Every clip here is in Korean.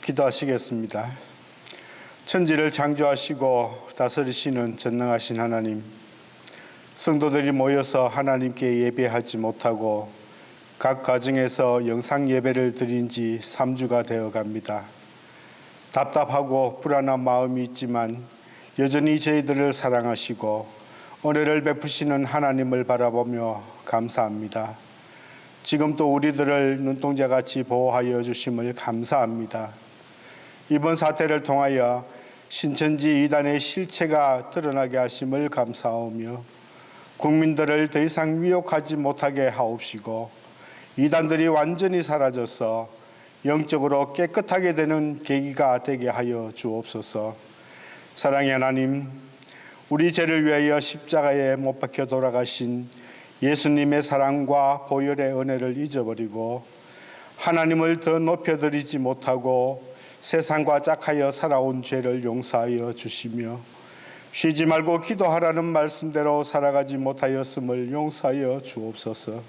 기도하시겠습니다. 천지를 창조하시고 다스리시는 전능하신 하나님, 성도들이 모여서 하나님께 예배하지 못하고 각 가정에서 영상 예배를 드린 지 3주가 되어 갑니다. 답답하고 불안한 마음이 있지만 여전히 저희들을 사랑하시고 은혜를 베푸시는 하나님을 바라보며 감사합니다. 지금 또 우리들을 눈동자 같이 보호하여 주심을 감사합니다. 이번 사태를 통하여 신천지 이단의 실체가 드러나게 하심을 감사하며 국민들을 더 이상 미혹하지 못하게 하옵시고 이단들이 완전히 사라져서 영적으로 깨끗하게 되는 계기가 되게 하여 주옵소서. 사랑의 하나님, 우리 죄를 위하여 십자가에 못 박혀 돌아가신 예수님의 사랑과 보혈의 은혜를 잊어버리고 하나님을 더 높여드리지 못하고 세상과 짝하여 살아온 죄를 용서하여 주시며 쉬지 말고 기도하라는 말씀대로 살아가지 못하였음을 용서하여 주옵소서.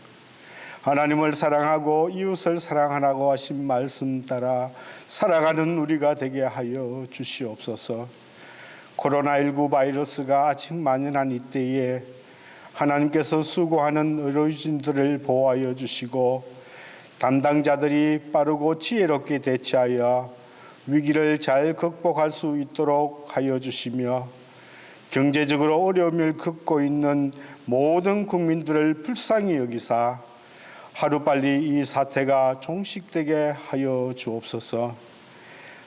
하나님을 사랑하고 이웃을 사랑하라고 하신 말씀 따라 살아가는 우리가 되게 하여 주시옵소서. 코로나19 바이러스가 아직 만연한 이때에 하나님께서 수고하는 의료진들을 보호하여 주시고 담당자들이 빠르고 지혜롭게 대처하여 위기를 잘 극복할 수 있도록 하여 주시며 경제적으로 어려움을 겪고 있는 모든 국민들을 불쌍히 여기사 하루빨리 이 사태가 종식되게 하여 주옵소서.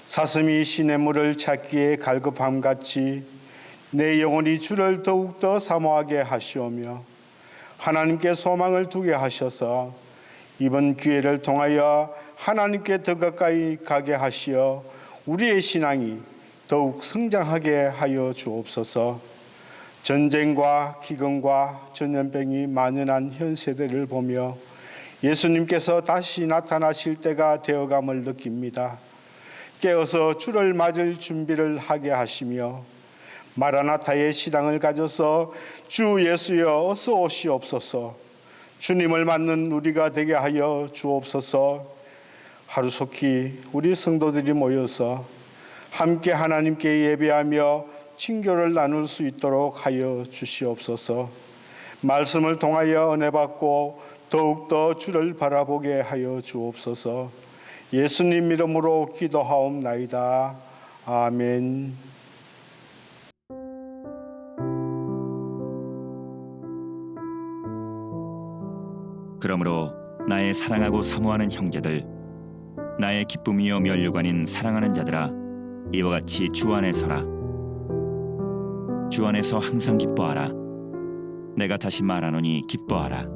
사슴이 시냇물을 찾기에 갈급함 같이 내 영혼이 주를 더욱더 사모하게 하시오며 하나님께 소망을 두게 하셔서 이번 기회를 통하여 하나님께 더 가까이 가게 하시어 우리의 신앙이 더욱 성장하게 하여 주옵소서. 전쟁과 기근과 전염병이 만연한 현 세대를 보며 예수님께서 다시 나타나실 때가 되어감을 느낍니다. 깨어서 주를 맞을 준비를 하게 하시며 마라나타의 시당을 가져서 주 예수여 어서 오시옵소서. 주님을 맞는 우리가 되게 하여 주옵소서. 하루속히 우리 성도들이 모여서 함께 하나님께 예배하며 친교를 나눌 수 있도록 하여 주시옵소서. 말씀을 통하여 은혜 받고 더욱더 주를 바라보게 하여 주옵소서. 예수님 이름으로 기도하옵나이다. 아멘. 그러므로 나의 사랑하고 사모하는 형제들 나의 기쁨이요 면류관인 사랑하는 자들아 이와 같이 주 안에 서라 주 안에서 항상 기뻐하라 내가 다시 말하노니 기뻐하라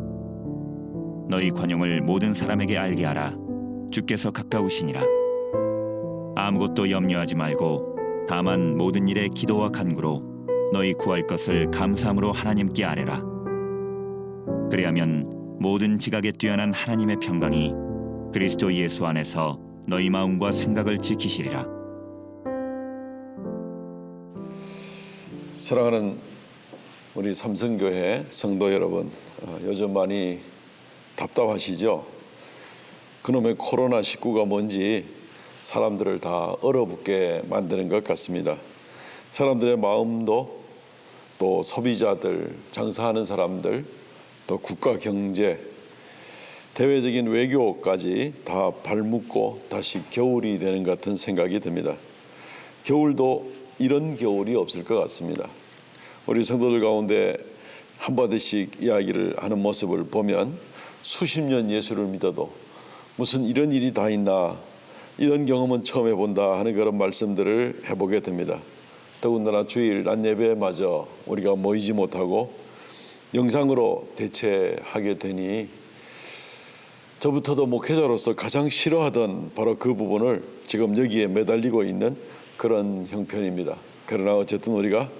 너희 관용을 모든 사람에게 알게 하라 주께서 가까우시니라 아무것도 염려하지 말고 다만 모든 일에 기도와 간구로 너희 구할 것을 감사함으로 하나님께 아뢰라 그리하면 모든 지각에 뛰어난 하나님의 평강이 그리스도 예수 안에서 너희 마음과 생각을 지키시리라. 사랑하는 우리 삼성교회 성도 여러분, 어, 요즘 많이 답답하시죠? 그놈의 코로나 19가 뭔지 사람들을 다 얼어붙게 만드는 것 같습니다. 사람들의 마음도 또 소비자들, 장사하는 사람들, 또 국가 경제, 대외적인 외교까지 다 발묶고 다시 겨울이 되는 것 같은 생각이 듭니다. 겨울도 이런 겨울이 없을 것 같습니다. 우리 성도들 가운데 한마디씩 이야기를 하는 모습을 보면 수십 년 예수를 믿어도 무슨 이런 일이 다 있나 이런 경험은 처음 해본다 하는 그런 말씀들을 해보게 됩니다. 더군다나 주일 낮 예배마저 우리가 모이지 못하고 영상으로 대체하게 되니 저부터도 목회자로서 가장 싫어하던 바로 그 부분을 지금 여기에 매달리고 있는 그런 형편입니다. 그러나 어쨌든 우리가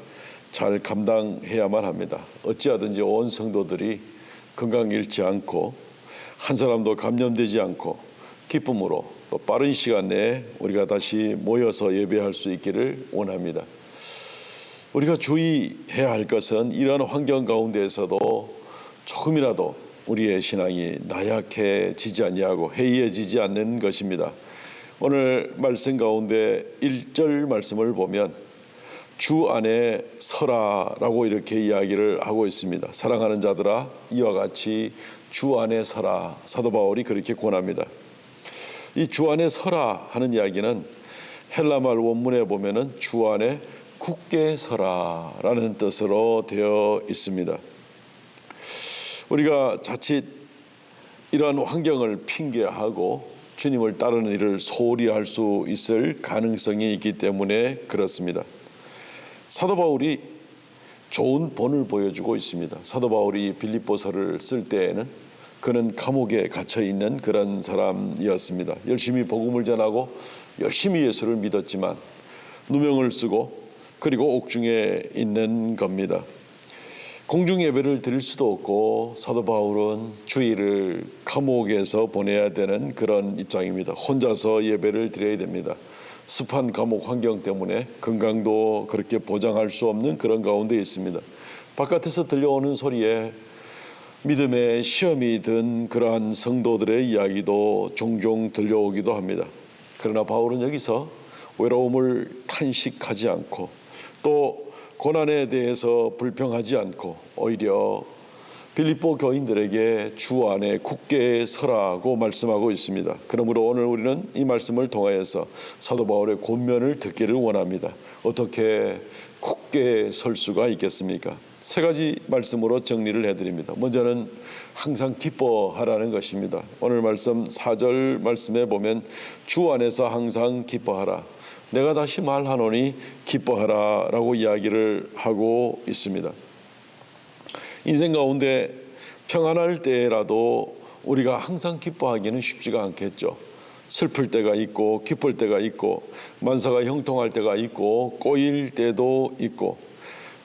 잘 감당해야만 합니다. 어찌하든지 온 성도들이 건강 잃지 않고 한 사람도 감염되지 않고 기쁨으로 또 빠른 시간 내에 우리가 다시 모여서 예배할 수 있기를 원합니다. 우리가 주의해야 할 것은 이러한 환경 가운데에서도 조금이라도 우리의 신앙이 나약해지지 아니하고 해이해지지 않는 것입니다. 오늘 말씀 가운데 1절 말씀을 보면 주 안에 서라라고 이렇게 이야기를 하고 있습니다. 사랑하는 자들아 이와 같이 주 안에 서라 사도 바울이 그렇게 권합니다. 이 주 안에 서라 하는 이야기는 헬라말 원문에 보면은 주 안에 굳게 서라라는 뜻으로 되어 있습니다. 우리가 자칫 이러한 환경을 핑계하고 주님을 따르는 일을 소홀히 할 수 있을 가능성이 있기 때문에 그렇습니다. 사도 바울이 좋은 본을 보여주고 있습니다. 사도 바울이 빌립보서를 쓸 때에는 그는 감옥에 갇혀 있는 그런 사람이었습니다. 열심히 복음을 전하고 열심히 예수를 믿었지만 누명을 쓰고 그리고 옥중에 있는 겁니다. 공중 예배를 드릴 수도 없고 사도 바울은 주일을 감옥에서 보내야 되는 그런 입장입니다. 혼자서 예배를 드려야 됩니다. 습한 감옥 환경 때문에 건강도 그렇게 보장할 수 없는 그런 가운데 있습니다. 바깥에서 들려오는 소리에 믿음의 시험이 든 그러한 성도들의 이야기도 종종 들려오기도 합니다. 그러나 바울은 여기서 외로움을 탄식하지 않고 또 고난에 대해서 불평하지 않고 오히려 빌립보 교인들에게 주 안에 굳게 서라고 말씀하고 있습니다. 그러므로 오늘 우리는 이 말씀을 통하여서 사도 바울의 권면을 듣기를 원합니다. 어떻게 굳게 설 수가 있겠습니까? 세 가지 말씀으로 정리를 해드립니다. 먼저는 항상 기뻐하라는 것입니다. 오늘 말씀 4절 말씀에 보면 주 안에서 항상 기뻐하라. 내가 다시 말하노니 기뻐하라 라고 이야기를 하고 있습니다. 인생 가운데 평안할 때라도 우리가 항상 기뻐하기는 쉽지가 않겠죠. 슬플 때가 있고 기쁠 때가 있고 만사가 형통할 때가 있고 꼬일 때도 있고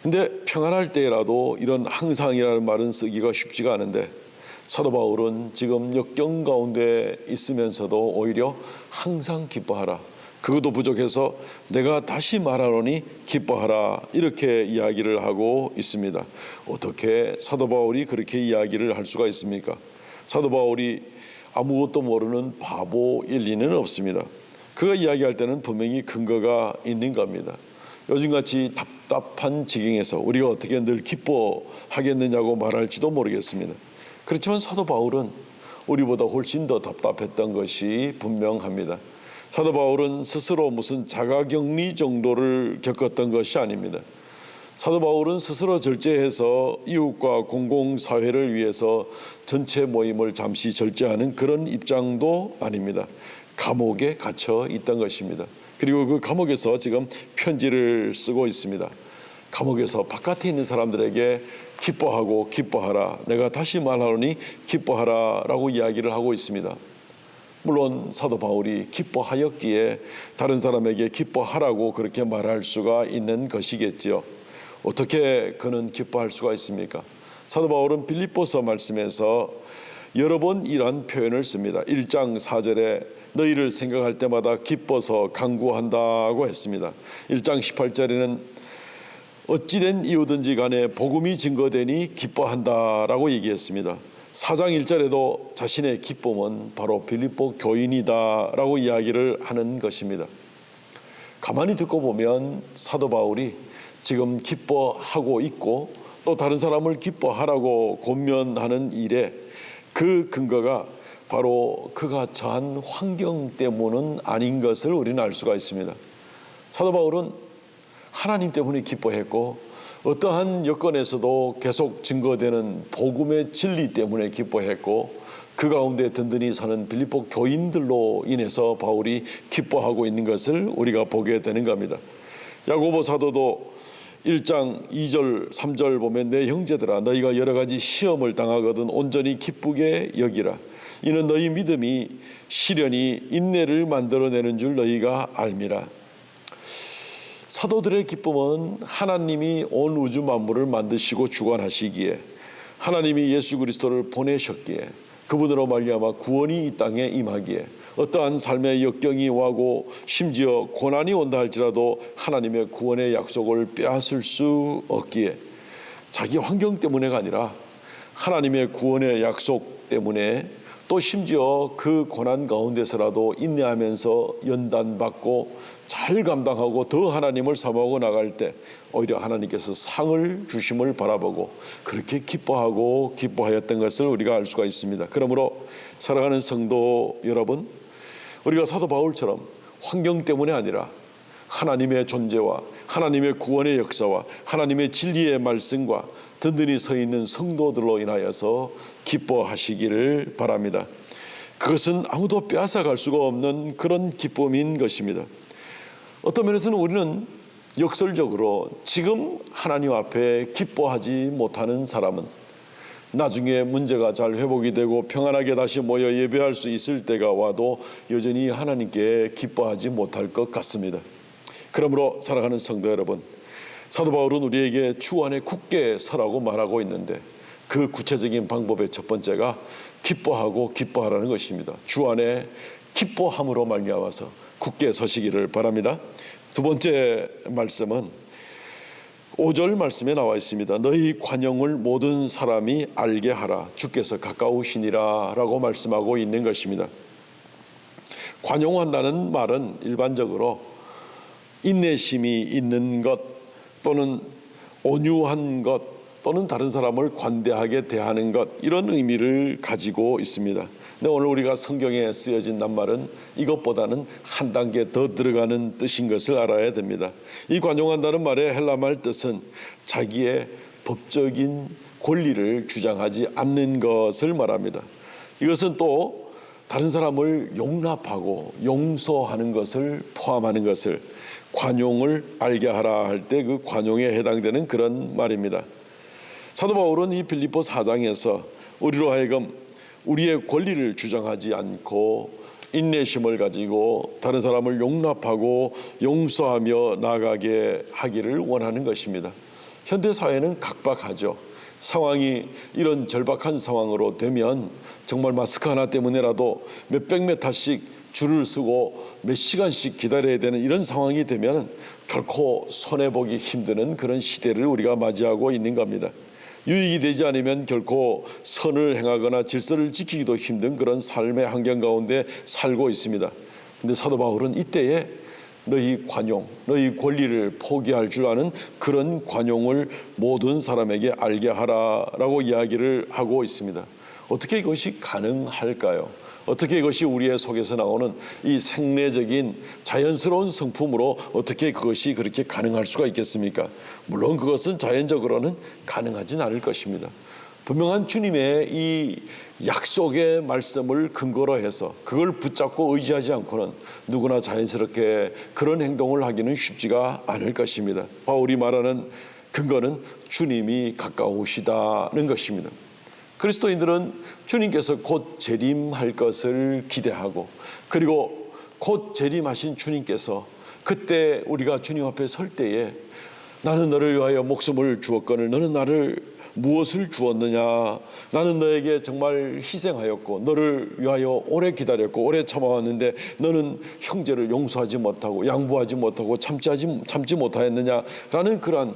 근데 평안할 때라도 이런 항상이라는 말은 쓰기가 쉽지가 않은데 사도 바울은 지금 역경 가운데 있으면서도 오히려 항상 기뻐하라. 그것도 부족해서 내가 다시 말하노니 기뻐하라 이렇게 이야기를 하고 있습니다. 어떻게 사도 바울이 그렇게 이야기를 할 수가 있습니까? 사도 바울이 아무것도 모르는 바보일 리는 없습니다. 그가 이야기할 때는 분명히 근거가 있는 겁니다. 요즘같이 답답한 지경에서 우리가 어떻게 늘 기뻐하겠느냐고 말할지도 모르겠습니다. 그렇지만 사도 바울은 우리보다 훨씬 더 답답했던 것이 분명합니다. 사도 바울은 스스로 무슨 자가격리 정도를 겪었던 것이 아닙니다. 사도 바울은 스스로 절제해서 이웃과 공공사회를 위해서 전체 모임을 잠시 절제하는 그런 입장도 아닙니다. 감옥에 갇혀 있던 것입니다. 그리고 그 감옥에서 지금 편지를 쓰고 있습니다. 감옥에서 바깥에 있는 사람들에게 기뻐하고 기뻐하라. 내가 다시 말하노니 기뻐하라 라고 이야기를 하고 있습니다. 물론 사도 바울이 기뻐하였기에 다른 사람에게 기뻐하라고 그렇게 말할 수가 있는 것이겠지요. 어떻게 그는 기뻐할 수가 있습니까? 사도 바울은 빌립보서 말씀에서 여러 번 이러한 표현을 씁니다. 1장 4절에 너희를 생각할 때마다 기뻐서 강구한다고 했습니다. 1장 18절에는 어찌된 이유든지 간에 복음이 증거되니 기뻐한다라고 얘기했습니다. 4장 1절에도 자신의 기쁨은 바로 빌립보 교인이다라고 이야기를 하는 것입니다. 가만히 듣고 보면 사도 바울이 지금 기뻐하고 있고 또 다른 사람을 기뻐하라고 권면하는 일에 그 근거가 바로 그가 처한 환경 때문은 아닌 것을 우리는 알 수가 있습니다. 사도 바울은 하나님 때문에 기뻐했고 어떠한 여건에서도 계속 증거되는 복음의 진리 때문에 기뻐했고 그 가운데 든든히 사는 빌립보 교인들로 인해서 바울이 기뻐하고 있는 것을 우리가 보게 되는 겁니다. 야고보 사도도 1장 2절 3절 보면 내 형제들아 너희가 여러 가지 시험을 당하거든 온전히 기쁘게 여기라 이는 너희 믿음이 시련이 인내를 만들어내는 줄 너희가 알미라 사도들의 기쁨은 하나님이 온 우주 만물을 만드시고 주관하시기에 하나님이 예수 그리스도를 보내셨기에 그분으로 말미암아 구원이 이 땅에 임하기에 어떠한 삶의 역경이 오고 심지어 고난이 온다 할지라도 하나님의 구원의 약속을 빼앗을 수 없기에 자기 환경 때문에가 아니라 하나님의 구원의 약속 때문에 또 심지어 그 고난 가운데서라도 인내하면서 연단받고 잘 감당하고 더 하나님을 사모하고 나갈 때 오히려 하나님께서 상을 주심을 바라보고 그렇게 기뻐하고 기뻐하였던 것을 우리가 알 수가 있습니다. 그러므로 사랑하는 성도 여러분, 우리가 사도 바울처럼 환경 때문에 아니라 하나님의 존재와 하나님의 구원의 역사와 하나님의 진리의 말씀과 든든히 서 있는 성도들로 인하여서 기뻐하시기를 바랍니다. 그것은 아무도 빼앗아갈 수가 없는 그런 기쁨인 것입니다. 어떤 면에서는 우리는 역설적으로 지금 하나님 앞에 기뻐하지 못하는 사람은 나중에 문제가 잘 회복이 되고 평안하게 다시 모여 예배할 수 있을 때가 와도 여전히 하나님께 기뻐하지 못할 것 같습니다. 그러므로 사랑하는 성도 여러분, 사도 바울은 우리에게 주 안에 굳게 서라고 말하고 있는데 그 구체적인 방법의 첫 번째가 기뻐하고 기뻐하라는 것입니다. 주 안에 기뻐함으로 말미암아서 굳게 서시기를 바랍니다. 두 번째 말씀은 5절 말씀에 나와 있습니다. 너희 관용을 모든 사람이 알게 하라. 주께서 가까우시니라라고 말씀하고 있는 것입니다. 관용한다는 말은 일반적으로 인내심이 있는 것 또는 온유한 것 또는 다른 사람을 관대하게 대하는 것 이런 의미를 가지고 있습니다. 근데 오늘 우리가 성경에 쓰여진 낱말은 이것보다는 한 단계 더 들어가는 뜻인 것을 알아야 됩니다. 이 관용한다는 말의 헬라말 뜻은 자기의 법적인 권리를 주장하지 않는 것을 말합니다. 이것은 또 다른 사람을 용납하고 용서하는 것을 포함하는 것을 관용을 알게 하라 할 때 그 관용에 해당되는 그런 말입니다. 사도 바울은 이 빌립보 4장에서 우리로 하여금 우리의 권리를 주장하지 않고 인내심을 가지고 다른 사람을 용납하고 용서하며 나가게 하기를 원하는 것입니다. 현대 사회는 각박하죠. 상황이 이런 절박한 상황으로 되면 정말 마스크 하나 때문에라도 몇백 메타씩 줄을 서고 몇 시간씩 기다려야 되는 이런 상황이 되면 결코 손해 보기 힘드는 그런 시대를 우리가 맞이하고 있는 겁니다. 유익이 되지 않으면 결코 선을 행하거나 질서를 지키기도 힘든 그런 삶의 환경 가운데 살고 있습니다. 근데 사도 바울은 이때에 너희 관용, 너희 권리를 포기할 줄 아는 그런 관용을 모든 사람에게 알게 하라라고 이야기를 하고 있습니다. 어떻게 이것이 가능할까요? 어떻게 이것이 우리의 속에서 나오는 이 생내적인 자연스러운 성품으로 어떻게 그것이 그렇게 가능할 수가 있겠습니까? 물론 그것은 자연적으로는 가능하진 않을 것입니다. 분명한 주님의 이 약속의 말씀을 근거로 해서 그걸 붙잡고 의지하지 않고는 누구나 자연스럽게 그런 행동을 하기는 쉽지가 않을 것입니다. 바울이 말하는 근거는 주님이 가까우시다는 것입니다. 그리스도인들은 주님께서 곧 재림할 것을 기대하고 그리고 곧 재림하신 주님께서 그때 우리가 주님 앞에 설 때에 나는 너를 위하여 목숨을 주었거늘 너는 나를 무엇을 주었느냐 나는 너에게 정말 희생하였고 너를 위하여 오래 기다렸고 오래 참아왔는데 너는 형제를 용서하지 못하고 양보하지 못하고 참지 하지 참지 못하였느냐라는 그러한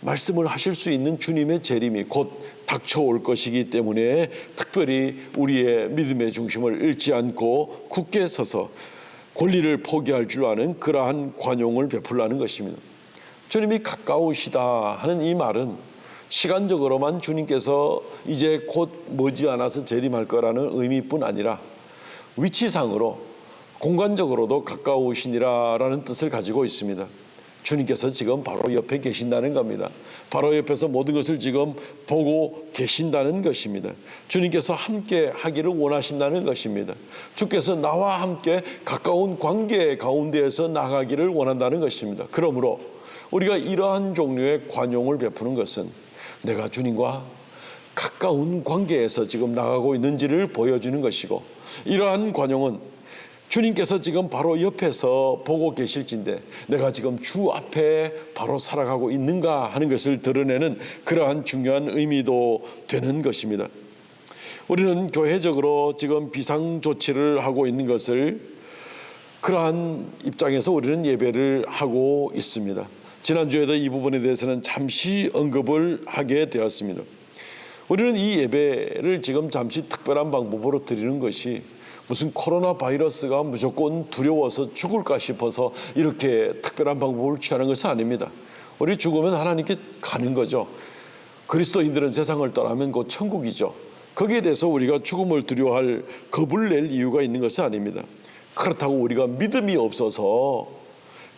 말씀을 하실 수 있는 주님의 재림이 곧 닥쳐올 것이기 때문에 특별히 우리의 믿음의 중심을 잃지 않고 굳게 서서 권리를 포기할 줄 아는 그러한 관용을 베풀라는 것입니다. 주님이 가까우시다 하는 이 말은 시간적으로만 주님께서 이제 곧 머지않아서 재림할 거라는 의미뿐 아니라 위치상으로 공간적으로도 가까우시니라라는 뜻을 가지고 있습니다. 주님께서 지금 바로 옆에 계신다는 겁니다. 바로 옆에서 모든 것을 지금 보고 계신다는 것입니다. 주님께서 함께 하기를 원하신다는 것입니다. 주께서 나와 함께 가까운 관계 가운데에서 나가기를 원한다는 것입니다. 그러므로 우리가 이러한 종류의 관용을 베푸는 것은 내가 주님과 가까운 관계에서 지금 나가고 있는지를 보여주는 것이고 이러한 관용은 주님께서 지금 바로 옆에서 보고 계실진데 내가 지금 주 앞에 바로 살아가고 있는가 하는 것을 드러내는 그러한 중요한 의미도 되는 것입니다. 우리는 교회적으로 지금 비상 조치를 하고 있는 것을 그러한 입장에서 우리는 예배를 하고 있습니다. 지난주에도 이 부분에 대해서는 잠시 언급을 하게 되었습니다. 우리는 이 예배를 지금 잠시 특별한 방법으로 드리는 것이 무슨 코로나 바이러스가 무조건 두려워서 죽을까 싶어서 이렇게 특별한 방법을 취하는 것은 아닙니다. 우리 죽으면 하나님께 가는 거죠. 그리스도인들은 세상을 떠나면 곧 천국이죠. 거기에 대해서 우리가 죽음을 두려워할 겁을 낼 이유가 있는 것은 아닙니다. 그렇다고 우리가 믿음이 없어서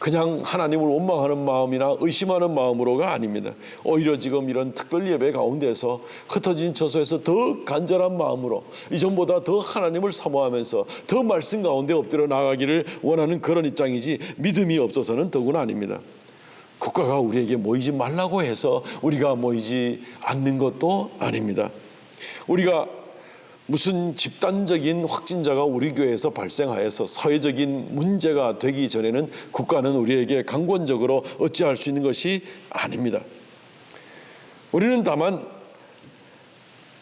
그냥 하나님을 원망하는 마음이나 의심하는 마음으로가 아닙니다. 오히려 지금 이런 특별 예배 가운데서 흩어진 처소에서 더 간절한 마음으로 이전보다 더 하나님을 사모하면서 더 말씀 가운데 엎드려 나가기를 원하는 그런 입장이지 믿음이 없어서는 더구나 아닙니다. 국가가 우리에게 모이지 말라고 해서 우리가 모이지 않는 것도 아닙니다. 우리가 무슨 집단적인 확진자가 우리 교회에서 발생하여서 사회적인 문제가 되기 전에는 국가는 우리에게 강권적으로 어찌할 수 있는 것이 아닙니다. 우리는 다만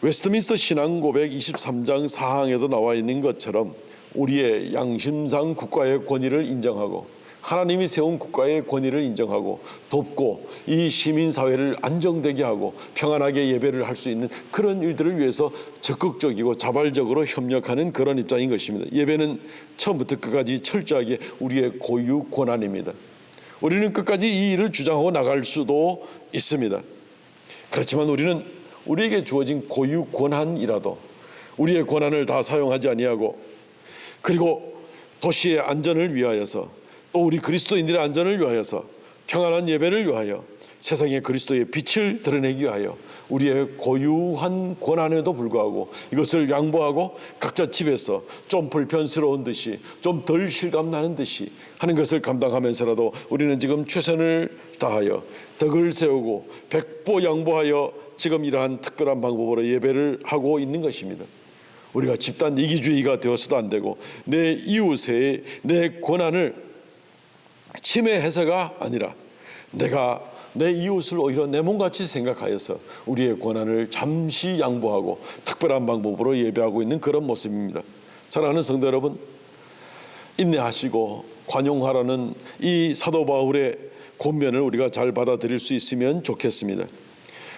웨스트민스터 신앙 고백 23장 4항에도 나와 있는 것처럼 우리의 양심상 국가의 권위를 인정하고 하나님이 세운 국가의 권위를 인정하고 돕고 이 시민 사회를 안정되게 하고 평안하게 예배를 할 수 있는 그런 일들을 위해서 적극적이고 자발적으로 협력하는 그런 입장인 것입니다. 예배는 처음부터 끝까지 철저하게 우리의 고유 권한입니다. 우리는 끝까지 이 일을 주장하고 나갈 수도 있습니다. 그렇지만 우리는 우리에게 주어진 고유 권한이라도 우리의 권한을 다 사용하지 아니하고 그리고 도시의 안전을 위하여서 또 우리 그리스도인들의 안전을 위하여서 평안한 예배를 위하여 세상에 그리스도의 빛을 드러내기 위하여 우리의 고유한 권한에도 불구하고 이것을 양보하고 각자 집에서 좀 불편스러운 듯이 좀 덜 실감 나는 듯이 하는 것을 감당하면서라도 우리는 지금 최선을 다하여 덕을 세우고 백보 양보하여 지금 이러한 특별한 방법으로 예배를 하고 있는 것입니다. 우리가 집단 이기주의가 되어서도 안 되고 내 이웃의 내 권한을 침해 해서가 아니라 내가 내 이웃을 오히려 내 몸같이 생각하여서 우리의 권한을 잠시 양보하고 특별한 방법으로 예배하고 있는 그런 모습입니다. 사랑하는 성도 여러분, 인내하시고 관용하라는 이 사도 바울의 권면을 우리가 잘 받아들일 수 있으면 좋겠습니다.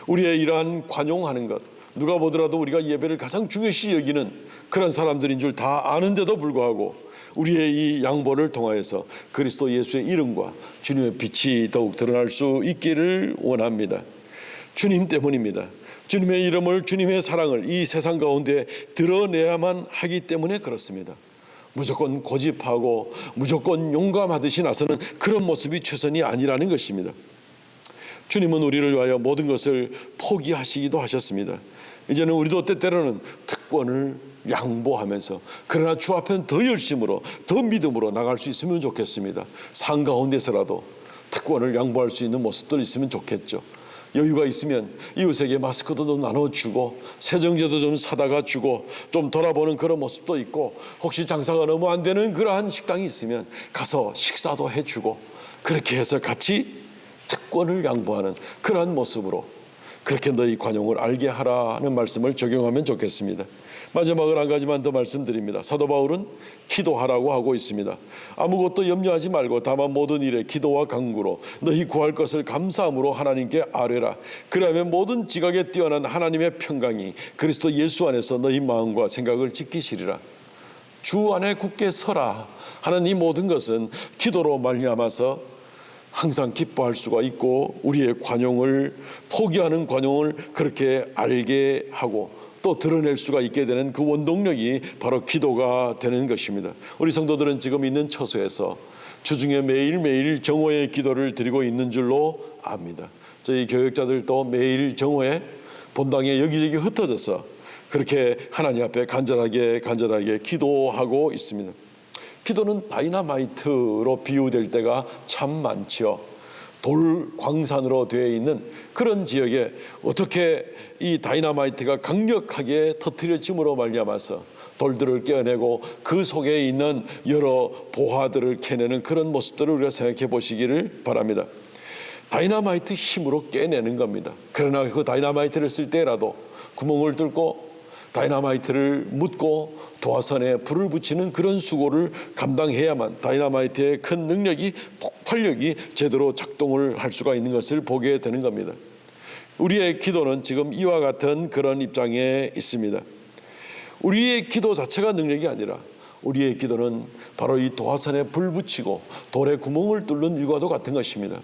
우리의 이러한 관용하는 것, 누가 보더라도 우리가 예배를 가장 중요시 여기는 그런 사람들인 줄 다 아는데도 불구하고 우리의 이 양보를 통하여서 그리스도 예수의 이름과 주님의 빛이 더욱 드러날 수 있기를 원합니다. 주님 때문입니다. 주님의 이름을 주님의 사랑을 이 세상 가운데 드러내야만 하기 때문에 그렇습니다. 무조건 고집하고 무조건 용감하듯이 나서는 그런 모습이 최선이 아니라는 것입니다. 주님은 우리를 위하여 모든 것을 포기하시기도 하셨습니다. 이제는 우리도 때때로는 특 권을 양보하면서 그러나 주 앞에는 더 열심으로 더 믿음으로 나갈 수 있으면 좋겠습니다. 상 가운데서라도 특권을 양보할 수 있는 모습들 있으면 좋겠죠. 여유가 있으면 이웃에게 마스크도 좀 나눠주고 세정제도 좀 사다가 주고 좀 돌아보는 그런 모습도 있고 혹시 장사가 너무 안 되는 그러한 식당이 있으면 가서 식사도 해주고 그렇게 해서 같이 특권을 양보하는 그러한 모습으로 그렇게 너희 관용을 알게 하라는 말씀을 적용하면 좋겠습니다. 마지막으로 한 가지만 더 말씀드립니다. 사도 바울은 기도하라고 하고 있습니다. 아무것도 염려하지 말고 다만 모든 일에 기도와 간구로 너희 구할 것을 감사함으로 하나님께 아뢰라. 그러면 모든 지각에 뛰어난 하나님의 평강이 그리스도 예수 안에서 너희 마음과 생각을 지키시리라. 주 안에 굳게 서라 하는 이 모든 것은 기도로 말미암아서 항상 기뻐할 수가 있고 우리의 관용을 포기하는 관용을 그렇게 알게 하고 또 드러낼 수가 있게 되는 그 원동력이 바로 기도가 되는 것입니다. 우리 성도들은 지금 있는 처소에서 주중에 매일매일 정오의 기도를 드리고 있는 줄로 압니다. 저희 교역자들도 매일 정오에 본당에 여기저기 흩어져서 그렇게 하나님 앞에 간절하게 간절하게 기도하고 있습니다. 기도는 다이나마이트로 비유될 때가 참 많지요. 돌 광산으로 되어 있는 그런 지역에 어떻게 이 다이나마이트가 강력하게 터뜨려짐으로 말미암아서 돌들을 깨어내고 그 속에 있는 여러 보화들을 캐내는 그런 모습들을 우리가 생각해 보시기를 바랍니다. 다이나마이트 힘으로 깨내는 겁니다. 그러나 그 다이나마이트를 쓸 때라도 구멍을 뚫고 다이나마이트를 묻고 도화선에 불을 붙이는 그런 수고를 감당해야만 다이나마이트의 큰 능력이 폭발력이 제대로 작동을 할 수가 있는 것을 보게 되는 겁니다. 우리의 기도는 지금 이와 같은 그런 입장에 있습니다. 우리의 기도 자체가 능력이 아니라 우리의 기도는 바로 이 도화선에 불 붙이고 돌에 구멍을 뚫는 일과도 같은 것입니다.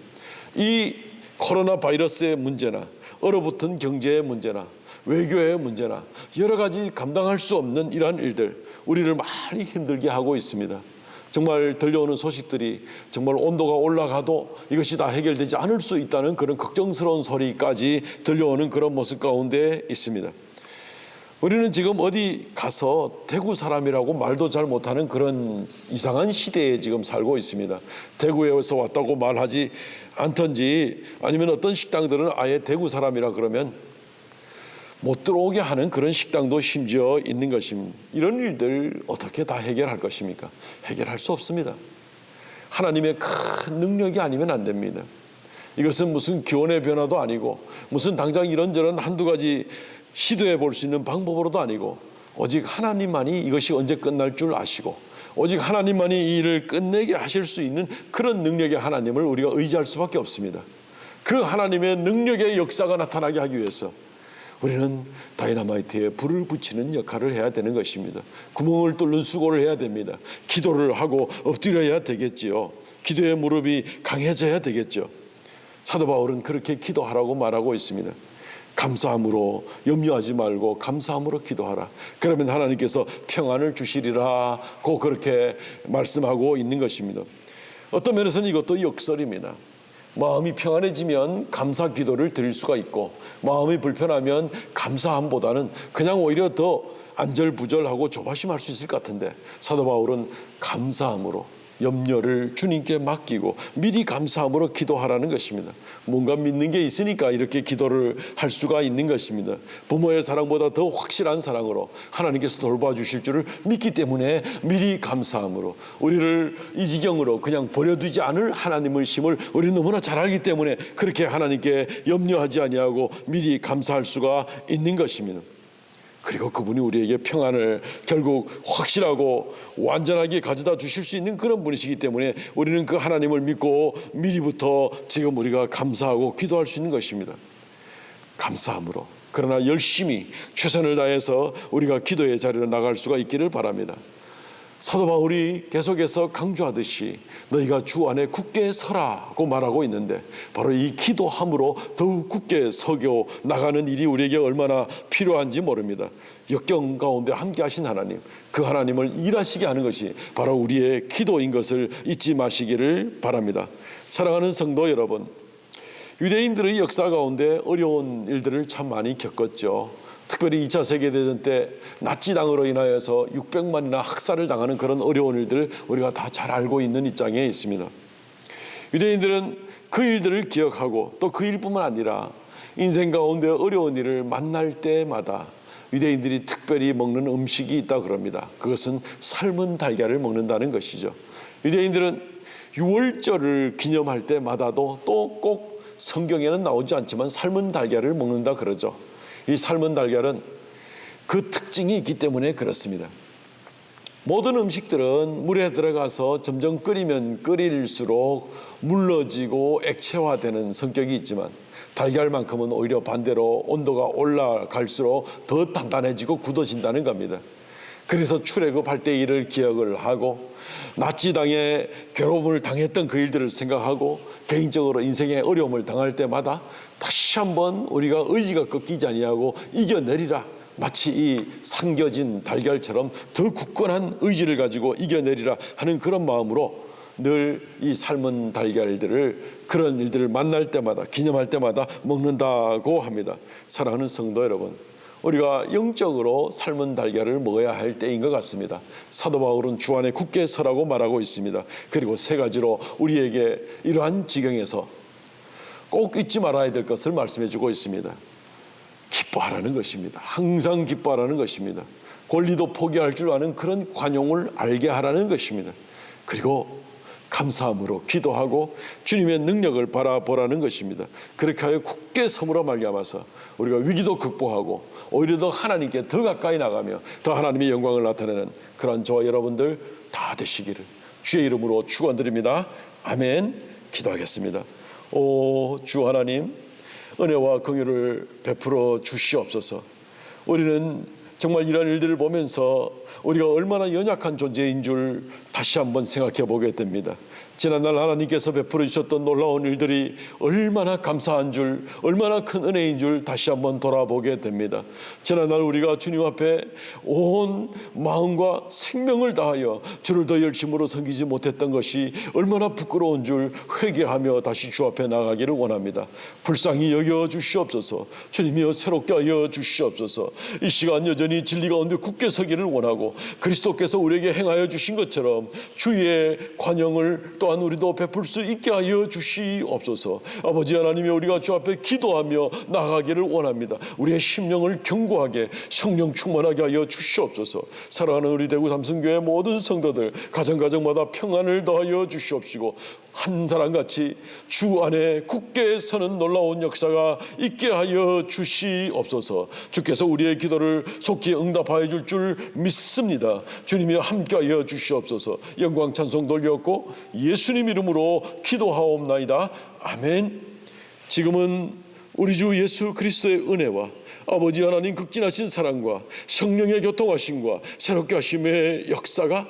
이 코로나 바이러스의 문제나 얼어붙은 경제의 문제나 외교의 문제나 여러 가지 감당할 수 없는 이러한 일들 우리를 많이 힘들게 하고 있습니다. 정말 들려오는 소식들이 정말 온도가 올라가도 이것이 다 해결되지 않을 수 있다는 그런 걱정스러운 소리까지 들려오는 그런 모습 가운데 있습니다. 우리는 지금 어디 가서 대구 사람이라고 말도 잘 못하는 그런 이상한 시대에 지금 살고 있습니다. 대구에서 왔다고 말하지 않던지 아니면 어떤 식당들은 아예 대구 사람이라 그러면 못 들어오게 하는 그런 식당도 심지어 있는 것입니다. 이런 일들 어떻게 다 해결할 것입니까? 해결할 수 없습니다. 하나님의 큰 능력이 아니면 안 됩니다. 이것은 무슨 기온의 변화도 아니고 무슨 당장 이런저런 한두 가지 시도해 볼 수 있는 방법으로도 아니고 오직 하나님만이 이것이 언제 끝날 줄 아시고 오직 하나님만이 이 일을 끝내게 하실 수 있는 그런 능력의 하나님을 우리가 의지할 수밖에 없습니다. 그 하나님의 능력의 역사가 나타나게 하기 위해서 우리는 다이나마이트에 불을 붙이는 역할을 해야 되는 것입니다. 구멍을 뚫는 수고를 해야 됩니다. 기도를 하고 엎드려야 되겠지요. 기도의 무릎이 강해져야 되겠죠. 사도 바울은 그렇게 기도하라고 말하고 있습니다. 감사함으로 염려하지 말고 감사함으로 기도하라. 그러면 하나님께서 평안을 주시리라고 그렇게 말씀하고 있는 것입니다. 어떤 면에서는 이것도 역설입니다. 마음이 평안해지면 감사 기도를 드릴 수가 있고 마음이 불편하면 감사함보다는 그냥 오히려 더 안절부절하고 조바심할 수 있을 것 같은데 사도 바울은 감사함으로 염려를 주님께 맡기고 미리 감사함으로 기도하라는 것입니다. 뭔가 믿는 게 있으니까 이렇게 기도를 할 수가 있는 것입니다. 부모의 사랑보다 더 확실한 사랑으로 하나님께서 돌봐 주실 줄을 믿기 때문에 미리 감사함으로 우리를 이 지경으로 그냥 버려두지 않을 하나님의 심을 우리 너무나 잘 알기 때문에 그렇게 하나님께 염려하지 아니하고 미리 감사할 수가 있는 것입니다. 그리고 그분이 우리에게 평안을 결국 확실하고 완전하게 가져다 주실 수 있는 그런 분이시기 때문에 우리는 그 하나님을 믿고 미리부터 지금 우리가 감사하고 기도할 수 있는 것입니다. 감사함으로 그러나 열심히 최선을 다해서 우리가 기도의 자리로 나갈 수가 있기를 바랍니다. 사도 바울이 계속해서 강조하듯이 너희가 주 안에 굳게 서라고 말하고 있는데 바로 이 기도함으로 더욱 굳게 서겨 나가는 일이 우리에게 얼마나 필요한지 모릅니다. 역경 가운데 함께 하신 하나님, 그 하나님을 일하시게 하는 것이 바로 우리의 기도인 것을 잊지 마시기를 바랍니다. 사랑하는 성도 여러분, 유대인들의 역사 가운데 어려운 일들을 참 많이 겪었죠. 특별히 2차 세계대전 때 나치당으로 인하여서 600만이나 학살을 당하는 그런 어려운 일들을 우리가 다 잘 알고 있는 입장에 있습니다. 유대인들은 그 일들을 기억하고 또 그 일뿐만 아니라 인생 가운데 어려운 일을 만날 때마다 유대인들이 특별히 먹는 음식이 있다 그럽니다. 그것은 삶은 달걀을 먹는다는 것이죠. 유대인들은 유월절을 기념할 때마다도 또 꼭 성경에는 나오지 않지만 삶은 달걀을 먹는다 그러죠. 이 삶은 달걀은 그 특징이 있기 때문에 그렇습니다. 모든 음식들은 물에 들어가서 점점 끓이면 끓일수록 물러지고 액체화되는 성격이 있지만 달걀만큼은 오히려 반대로 온도가 올라갈수록 더 단단해지고 굳어진다는 겁니다. 그래서 출애굽할 때 일을 기억을 하고 나치당에 괴로움을 당했던 그 일들을 생각하고 개인적으로 인생의 어려움을 당할 때마다 다시 한번 우리가 의지가 꺾이지 아니하고 이겨내리라. 마치 이 상겨진 달걀처럼 더 굳건한 의지를 가지고 이겨내리라 하는 그런 마음으로 늘 이 삶은 달걀들을 그런 일들을 만날 때마다 기념할 때마다 먹는다고 합니다. 사랑하는 성도 여러분, 우리가 영적으로 삶은 달걀을 먹어야 할 때인 것 같습니다. 사도 바울은 주 안에 굳게 서라고 말하고 있습니다. 그리고 세 가지로 우리에게 이러한 지경에서 꼭 잊지 말아야 될 것을 말씀해 주고 있습니다. 기뻐하라는 것입니다. 항상 기뻐하라는 것입니다. 권리도 포기할 줄 아는 그런 관용을 알게 하라는 것입니다. 그리고 감사함으로 기도하고 주님의 능력을 바라보라는 것입니다. 그렇게 하여 굳게 섬으로 말미암아서 우리가 위기도 극복하고 오히려 더 하나님께 더 가까이 나가며 더 하나님의 영광을 나타내는 그런 저와 여러분들 다 되시기를 주의 이름으로 축원드립니다. 아멘. 기도하겠습니다. 오 주 하나님 은혜와 긍휼을 베풀어 주시옵소서. 우리는 정말 이런 일들을 보면서 우리가 얼마나 연약한 존재인 줄 다시 한번 생각해 보게 됩니다. 지난날 하나님께서 베풀어 주셨던 놀라운 일들이 얼마나 감사한 줄, 얼마나 큰 은혜인 줄 다시 한번 돌아보게 됩니다. 지난날 우리가 주님 앞에 온 마음과 생명을 다하여 주를 더 열심으로 섬기지 못했던 것이 얼마나 부끄러운 줄 회개하며 다시 주 앞에 나가기를 원합니다. 불쌍히 여겨 주시옵소서. 주님이여 새롭게 하여 주시옵소서. 이 시간 여전히 진리 가운데 굳게 서기를 원하고 그리스도께서 우리에게 행하여 주신 것처럼 주의 관용을 또한 우리도 베풀 수 있게 하여 주시옵소서. 아버지 하나님이 우리가 주 앞에 기도하며 나가기를 원합니다. 우리의 심령을 견고하게 성령 충만하게 하여 주시옵소서. 사랑하는 우리 대구 삼성교회 모든 성도들 가정 가정마다 평안을 더하여 주시옵시고 한 사람 같이 주 안에 굳게 서는 놀라운 역사가 있게 하여 주시옵소서. 주께서 우리의 기도를 속히 응답하여 줄 줄 믿습니다. 주님이 함께하여 주시옵소서. 영광 찬송 돌렸고 예수님 이름으로 기도하옵나이다. 아멘. 지금은 우리 주 예수 그리스도의 은혜와 아버지 하나님 극진하신 사랑과 성령의 교통하심과 새롭게 하심의 역사가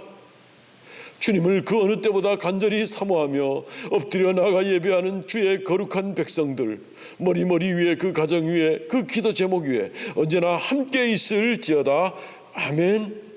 주님을 그 어느 때보다 간절히 사모하며 엎드려 나가 예배하는 주의 거룩한 백성들 머리 머리 위에 그 가정 위에 그 기도 제목 위에 언제나 함께 있을지어다 아멘.